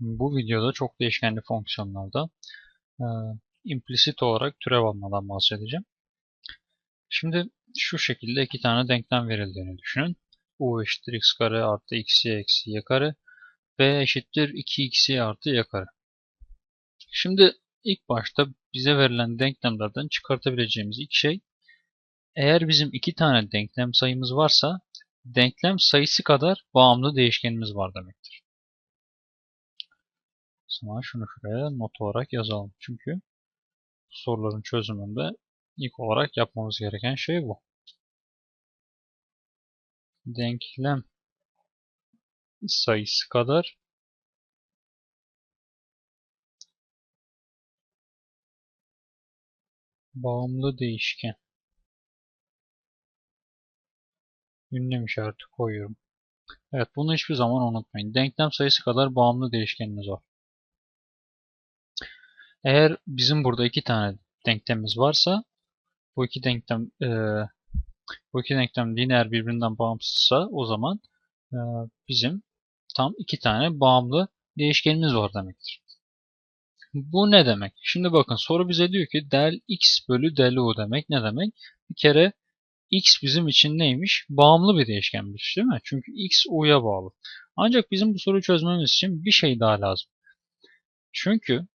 Bu videoda çok değişkenli fonksiyonlarda e, implicit olarak türev almadan bahsedeceğim. Şimdi şu şekilde iki tane denklem verildiğini düşünün. u eşittir x kare artı xy eksi y kare b eşittir 2xy artı y kare. Şimdi ilk başta bize verilen denklemlerden çıkartabileceğimiz ilk şey eğer bizim iki tane denklem sayımız varsa denklem sayısı kadar bağımlı değişkenimiz var demektir. Zaman şunu şuraya not olarak yazalım. Çünkü soruların çözümünde ilk olarak yapmamız gereken şey bu. Denklem sayısı kadar bağımlı değişken. Ünlem işareti koyuyorum. Evet bunu hiçbir zaman unutmayın. Denklem sayısı kadar bağımlı değişkenimiz var. Eğer bizim burada iki tane denklemimiz varsa bu iki denklem e, bu iki denklem lineer birbirinden bağımsızsa o zaman e, bizim tam iki tane bağımlı değişkenimiz var demektir. Bu ne demek? Şimdi bakın soru bize diyor ki del x bölü del u demek ne demek? Bir kere x bizim için neymiş? Bağımlı bir değişkenmiş değil mi? Çünkü x u'ya bağlı. Ancak bizim bu soruyu çözmemiz için bir şey daha lazım. Çünkü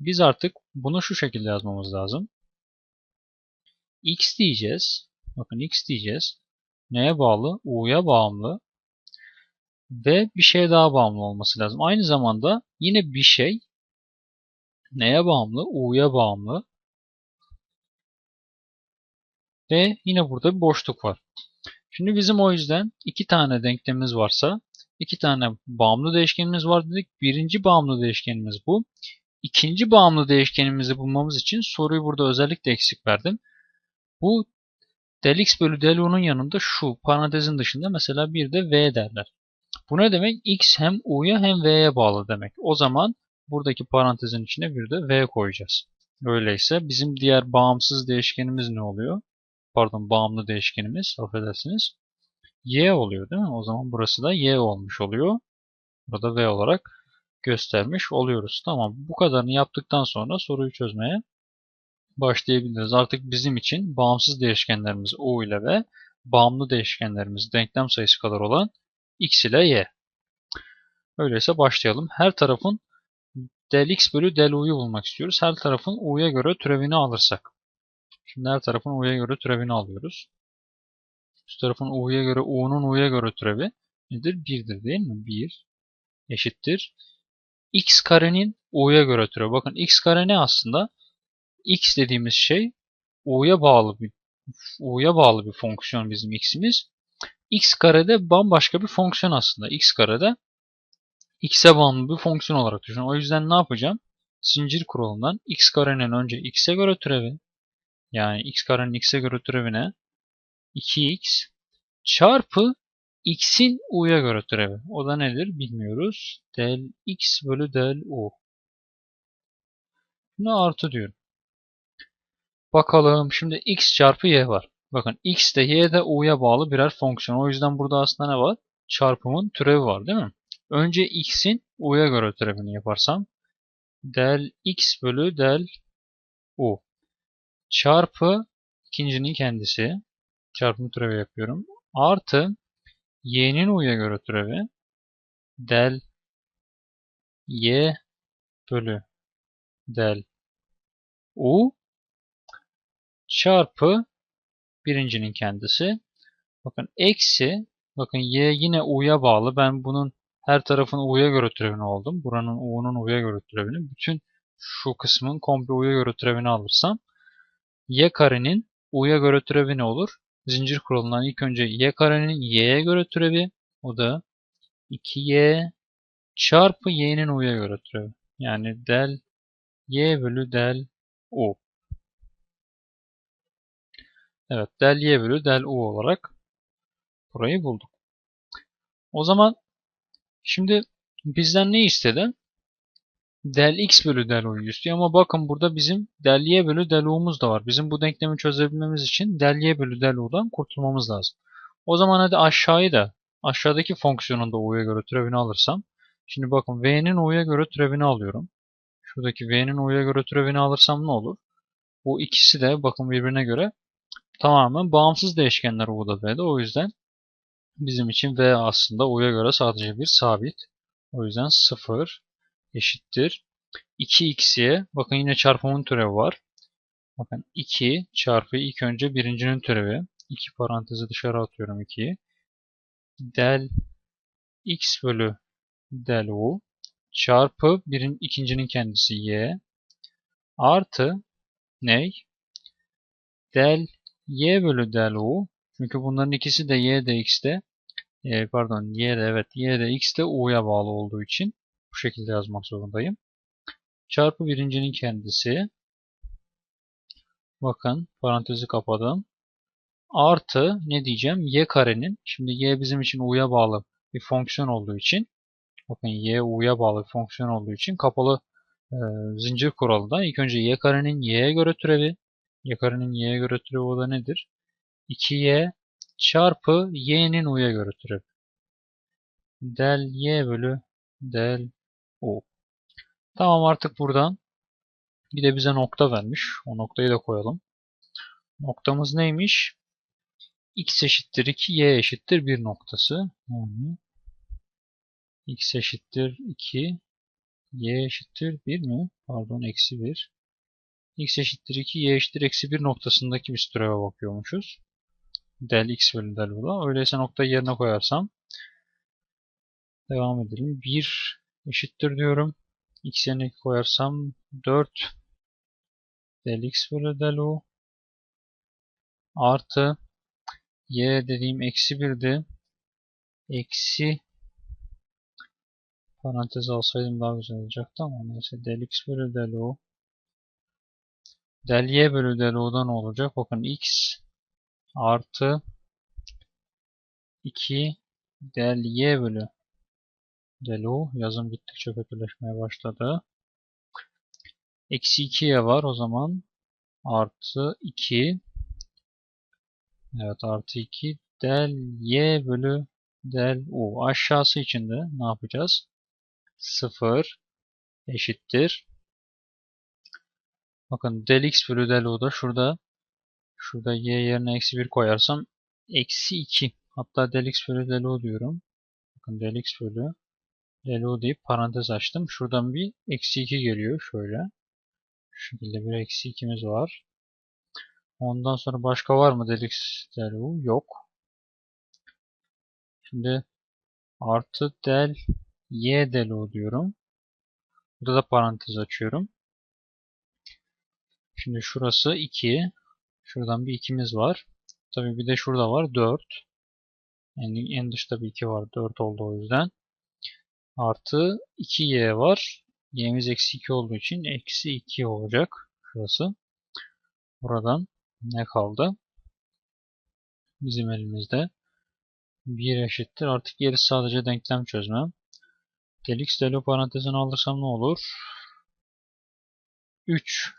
biz artık bunu şu şekilde yazmamız lazım. x diyeceğiz. Bakın x diyeceğiz. Neye bağlı? u'ya bağımlı. Ve bir şey daha bağımlı olması lazım. Aynı zamanda yine bir şey neye bağımlı? u'ya bağımlı. Ve yine burada bir boşluk var. Şimdi bizim o yüzden iki tane denklemimiz varsa iki tane bağımlı değişkenimiz var dedik. Birinci bağımlı değişkenimiz bu. İkinci bağımlı değişkenimizi bulmamız için soruyu burada özellikle eksik verdim. Bu del x bölü del u'nun yanında şu parantezin dışında mesela bir de v derler. Bu ne demek? x hem u'ya hem v'ye bağlı demek. O zaman buradaki parantezin içine bir de v koyacağız. Öyleyse bizim diğer bağımsız değişkenimiz ne oluyor? Pardon bağımlı değişkenimiz affedersiniz. y oluyor değil mi? O zaman burası da y olmuş oluyor. Burada v olarak göstermiş oluyoruz. Tamam bu kadarını yaptıktan sonra soruyu çözmeye başlayabiliriz. Artık bizim için bağımsız değişkenlerimiz u ile v, bağımlı değişkenlerimiz denklem sayısı kadar olan x ile y. Öyleyse başlayalım. Her tarafın del x bölü del u'yu bulmak istiyoruz. Her tarafın u'ya göre türevini alırsak. Şimdi her tarafın u'ya göre türevini alıyoruz. Şu tarafın u'ya göre u'nun u'ya göre türevi nedir? 1'dir değil mi? 1 eşittir. X karenin u'ya göre türevi. Bakın x kare ne aslında? x dediğimiz şey u'ya bağlı bir u'ya bağlı bir fonksiyon bizim x'imiz. x karede bambaşka bir fonksiyon aslında. x karede x'e bağımlı bir fonksiyon olarak düşün. O yüzden ne yapacağım? Zincir kuralından x karenin önce x'e göre türevi yani x karenin x'e göre türevine 2x çarpı x'in u'ya göre türevi. O da nedir bilmiyoruz. Del x bölü del u. Buna artı diyorum. Bakalım şimdi x çarpı y var. Bakın x de y de u'ya bağlı birer fonksiyon. O yüzden burada aslında ne var? Çarpımın türevi var değil mi? Önce x'in u'ya göre türevini yaparsam del x bölü del u çarpı ikincinin kendisi çarpım türevi yapıyorum. Artı y'nin u'ya göre türevi del y bölü del u çarpı birincinin kendisi. Bakın eksi bakın y yine u'ya bağlı. Ben bunun her tarafın u'ya göre türevini oldum. Buranın u'nun u'ya göre türevini. Bütün şu kısmın komple u'ya göre türevini alırsam y karenin u'ya göre türevi ne olur? Zincir kuralından ilk önce y karenin y'ye göre türevi. O da 2y çarpı y'nin u'ya göre türevi. Yani del y bölü del u. Evet del y bölü del u olarak burayı bulduk. O zaman şimdi bizden ne istedi? Del x bölü del u'yu istiyor ama bakın burada bizim del y bölü del u'muz da var. Bizim bu denklemi çözebilmemiz için del y bölü del u'dan kurtulmamız lazım. O zaman hadi aşağıyı da aşağıdaki fonksiyonun da u'ya göre türevini alırsam Şimdi bakın V'nin U'ya göre türevini alıyorum. Şuradaki V'nin U'ya göre türevini alırsam ne olur? Bu ikisi de bakın birbirine göre tamamen bağımsız değişkenler U'da V'de. O yüzden bizim için V aslında U'ya göre sadece bir sabit. O yüzden 0 eşittir. 2x'ye bakın yine çarpımın türevi var. Bakın 2 çarpı ilk önce birincinin türevi. 2 parantezi dışarı atıyorum 2'yi. Del x bölü del u çarpı birin, ikincinin kendisi y artı ney? Del y bölü del u çünkü bunların ikisi de y de x de e, pardon y de evet y de x de u'ya bağlı olduğu için bu şekilde yazmak zorundayım. Çarpı birincinin kendisi bakın parantezi kapadım. Artı ne diyeceğim? y karenin şimdi y bizim için u'ya bağlı bir fonksiyon olduğu için bakın y u'ya bağlı bir fonksiyon olduğu için kapalı e, zincir kuralı da ilk önce y karenin y'ye göre türevi y karenin y'ye göre türevi o da nedir? 2y çarpı y'nin u'ya göre türevi. Del y bölü del u. Tamam artık buradan bir de bize nokta vermiş. O noktayı da koyalım. Noktamız neymiş? x eşittir 2, y eşittir 1 noktası. Yani x eşittir 2, y eşittir 1 mi? Pardon eksi 1. x eşittir 2, y eşittir eksi 1 noktasındaki bir türeve bakıyormuşuz. Del x bölü del bu Öyleyse noktayı yerine koyarsam devam edelim. 1 eşittir diyorum. x yerine koyarsam 4 del x bölü del u artı y dediğim eksi 1'di. Eksi parantez alsaydım daha güzel olacaktı ama neyse del x bölü del u del y bölü del u'dan olacak? Bakın x artı 2 del y bölü del u yazım gittikçe kötüleşmeye başladı. Eksi 2'ye var o zaman artı 2 Evet artı 2 del y bölü del u. Aşağısı için de ne yapacağız? 0 eşittir. Bakın del x bölü del u da şurada şurada y yerine eksi 1 koyarsam eksi 2. Hatta del x bölü del u diyorum. Bakın del x bölü u deyip parantez açtım. Şuradan bir eksi 2 geliyor şöyle. Şu şekilde bir eksi 2'miz var. Ondan sonra başka var mı dedik del Yok. Şimdi artı del y del u diyorum. Burada da parantez açıyorum. Şimdi şurası 2. Şuradan bir 2'miz var. Tabi bir de şurada var 4. Yani en dışta bir 2 var. 4 oldu o yüzden. Artı 2y var. y'miz eksi 2 olduğu için eksi 2 olacak. Şurası. Buradan ne kaldı? Bizim elimizde 1 eşittir. Artık gerisi sadece denklem çözme. Del x del u parantezini alırsam ne olur? 3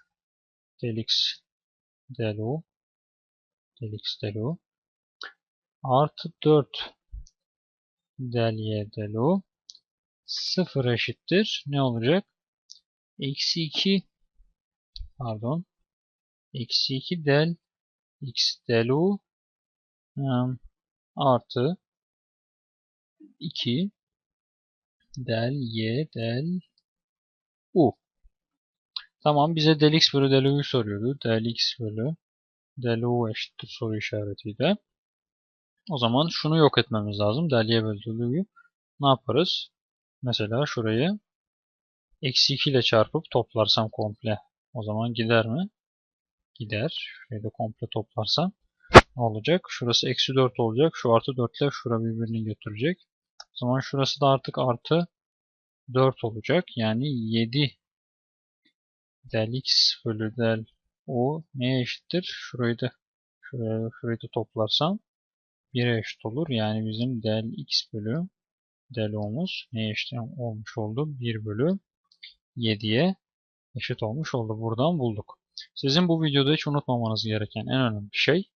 del x del u del x del u artı 4 del y del u 0 eşittir. Ne olacak? Eksi 2 pardon eksi 2 del x del u um, artı 2 del y del u. Tamam bize del x bölü del u'yu soruyordu. Del x bölü del u eşittir soru işaretiyle. O zaman şunu yok etmemiz lazım. Del y bölü del u'yu ne yaparız? Mesela şurayı eksi 2 ile çarpıp toplarsam komple o zaman gider mi? gider. Şurayı da komple toplarsam ne olacak? Şurası eksi 4 olacak. Şu artı 4 ile şura birbirini götürecek. O zaman şurası da artık artı 4 olacak. Yani 7 del x bölü del o neye eşittir? Şurayı da şuraya, şurayı da toplarsam 1'e eşit olur. Yani bizim del x bölü del o'muz neye eşit olmuş oldu? 1 bölü 7'ye eşit olmuş oldu. Buradan bulduk. Sizin bu videoda hiç unutmamanız gereken en önemli şey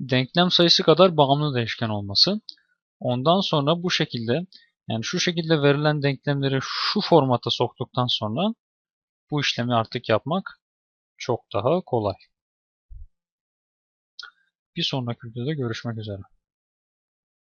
denklem sayısı kadar bağımlı değişken olması. Ondan sonra bu şekilde Yani şu şekilde verilen denklemleri şu formata soktuktan sonra bu işlemi artık yapmak çok daha kolay. Bir sonraki videoda görüşmek üzere.